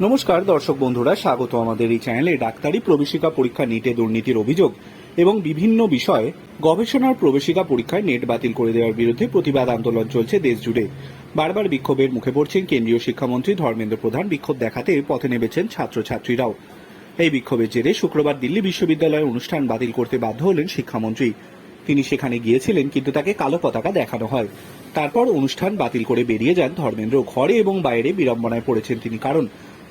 নমস্কার, দর্শক বন্ধুরা, স্বাগত আমাদের এই চ্যানেলে ডাক্তারি প্রবেশিকা পরীক্ষা নিটে দুর্নীতির অভিযোগ এবং বিভিন্ন বিষয়ে গবেষণার প্রবেশিকা পরীক্ষায় নেট বাতিল করে দেওয়ার বিরুদ্ধে প্রতিবাদ আন্দোলন চলছে দেশ জুড়ে। বারবার বিক্ষোভের মুখে পড়ছেন কেন্দ্রীয় শিক্ষামন্ত্রী ধর্মেন্দ্র প্রধান। বিক্ষোভ দেখাতে পথে নেমেছেন ছাত্রছাত্রীরাও। এই বিক্ষোভের জেরে শুক্রবার দিল্লি বিশ্ববিদ্যালয়ের অনুষ্ঠান বাতিল করতে বাধ্য হলেন শিক্ষামন্ত্রী। তিনি সেখানে গিয়েছিলেন কিন্তু তাকে কালো পতাকা দেখানো হয়। তারপর অনুষ্ঠান বাতিল করে বেরিয়ে যান ধর্মেন্দ্র ঘরে এবং বাইরে বিড়ম্বনায় পড়েছেন তিনি কারণ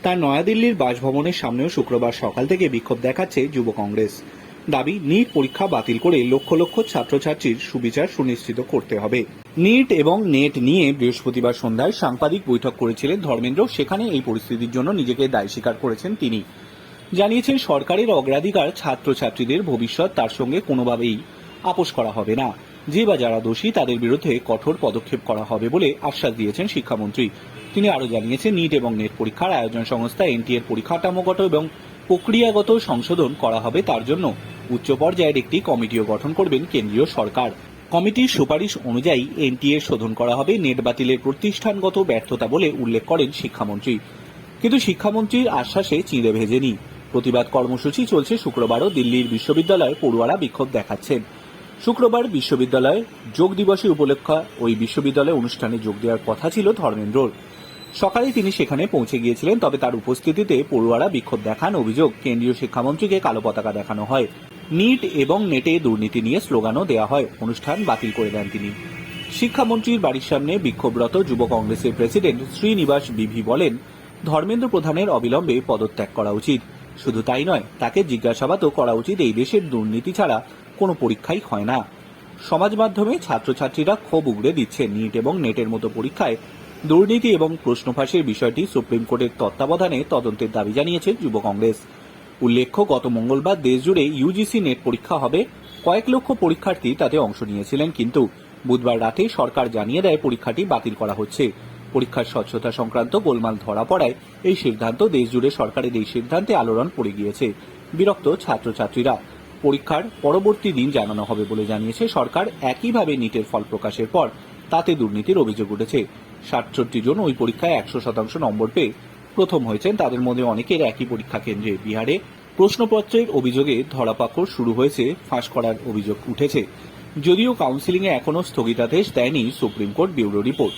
তার নয়াদিল্লির বাসভবনের সামনেও শুক্রবার সকাল থেকে বিক্ষোভ দেখাচ্ছে যুব কংগ্রেস। দাবি, নিট পরীক্ষা বাতিল করে লক্ষ লক্ষ ছাত্রছাত্রীর সুবিচার সুনিশ্চিত করতে হবে। নিট এবং নেট নিয়ে বৃহস্পতিবার সন্ধ্যায় সাংবাদিক বৈঠক করেছিলেন ধর্মেন্দ্র। সেখানে এই পরিস্থিতির জন্য নিজেকে দায় স্বীকার করেছেন তিনি। জানিয়েছেন, সরকারের অগ্রাধিকার ছাত্রছাত্রীদের ভবিষ্যৎ, তার সঙ্গে কোনোভাবেই আপোষ করা হবে না। যে বা যারা দোষী, তাদের বিরুদ্ধে কঠোর পদক্ষেপ করা হবে বলে আশ্বাস দিয়েছেন শিক্ষামন্ত্রী। তিনি আরও জানিয়েছেন, নিট এবং নেট পরীক্ষার আয়োজন সংস্থা এনটিএর পরীক্ষাটামগত এবং প্রক্রিয়াগত সংশোধন করা হবে তার জন্য। উচ্চ পর্যায়ের একটি কমিটিও গঠন করবেন কেন্দ্রীয় সরকার। কমিটির সুপারিশ অনুযায়ী এনটিএ শোধন করা হবে নেট বাতিলের প্রতিষ্ঠানগত ব্যর্থতা বলে উল্লেখ করেন শিক্ষামন্ত্রী। কিন্তু শিক্ষামন্ত্রীর আশ্বাসে চিঁড়ে ভেজেনি। প্রতিবাদ কর্মসূচি চলছে শুক্রবারও দিল্লির বিশ্ববিদ্যালয়ে পড়ুয়ারা বিক্ষোভ দেখাচ্ছেন। শুক্রবার বিশ্ববিদ্যালয়ে যোগ দিবসের উপলক্ষে ওই বিশ্ববিদ্যালয়ে অনুষ্ঠানে যোগ দেওয়ার কথা ছিল ধর্মেন্দ্রর। সকালে তিনি সেখানে পৌঁছে গিয়েছিলেন, তবে তার উপস্থিতিতে পড়ুয়ারা বিক্ষোভ দেখান অভিযোগ। কেন্দ্রীয় শিক্ষামন্ত্রীকে কালো পতাকা দেখানো হয়। নিট এবং নেটে দুর্নীতি নিয়ে স্লোগানও দেওয়া হয়। অনুষ্ঠান বাতিল করে দেন তিনি। শিক্ষামন্ত্রীর বাড়ির সামনে বিক্ষোভরত যুব কংগ্রেসের প্রেসিডেন্ট শ্রীনিবাস বিভি বলেন, ধর্মেন্দ্র প্রধানের অবিলম্বে পদত্যাগ করা উচিত। শুধু তাই নয়, তাকে জিজ্ঞাসাবাদও করা উচিত। এই দেশের দুর্নীতি ছাড়া কোনো পরীক্ষাই হয় না। সমাজ মাধ্যমে ছাত্রছাত্রীরা ক্ষোভ উগড়ে দিচ্ছে। নিট এবং নেটের মতো পরীক্ষায় দুর্নীতি এবং প্রশ্ন ফাঁসের বিষয়টি সুপ্রিম কোর্টের তত্ত্বাবধানে তদন্তের দাবি জানিয়েছে যুব কংগ্রেস। উল্লেখ্য, গত মঙ্গলবার দেশজুড়ে ইউজিসি নেট পরীক্ষা হবে। কয়েক লক্ষ পরীক্ষার্থী তাতে অংশ নিয়েছিলেন, কিন্তু বুধবার রাতে সরকার জানিয়ে দেয় পরীক্ষাটি বাতিল করা হচ্ছে। পরীক্ষার স্বচ্ছতা সংক্রান্ত গোলমাল ধরা পড়ায় এই সিদ্ধান্ত দেশজুড়ে সরকারের এই সিদ্ধান্তে আলোড়ন পড়ে গিয়েছে। বিরক্ত ছাত্রছাত্রীরা। পরীক্ষার পরবর্তী দিন জানানো হবে বলে জানিয়েছে সরকার। একইভাবে নিটের ফল প্রকাশের পর তাতে দুর্নীতির অভিযোগ উঠেছে। সাতষট্টি জন ওই পরীক্ষায় একশো শতাংশ নম্বর পেয়ে প্রথম হয়েছেন। তাদের মধ্যে অনেকের একই পরীক্ষা কেন্দ্রে বিহারে। প্রশ্নপত্রের অভিযোগে ধরাপাকড় শুরু হয়েছে, ফাঁস করার অভিযোগ উঠেছে। যদিও কাউন্সিলিংয়ে এখনও স্থগিতাদেশ দেয়নি সুপ্রিম কোর্ট ব্যুরো রিপোর্ট।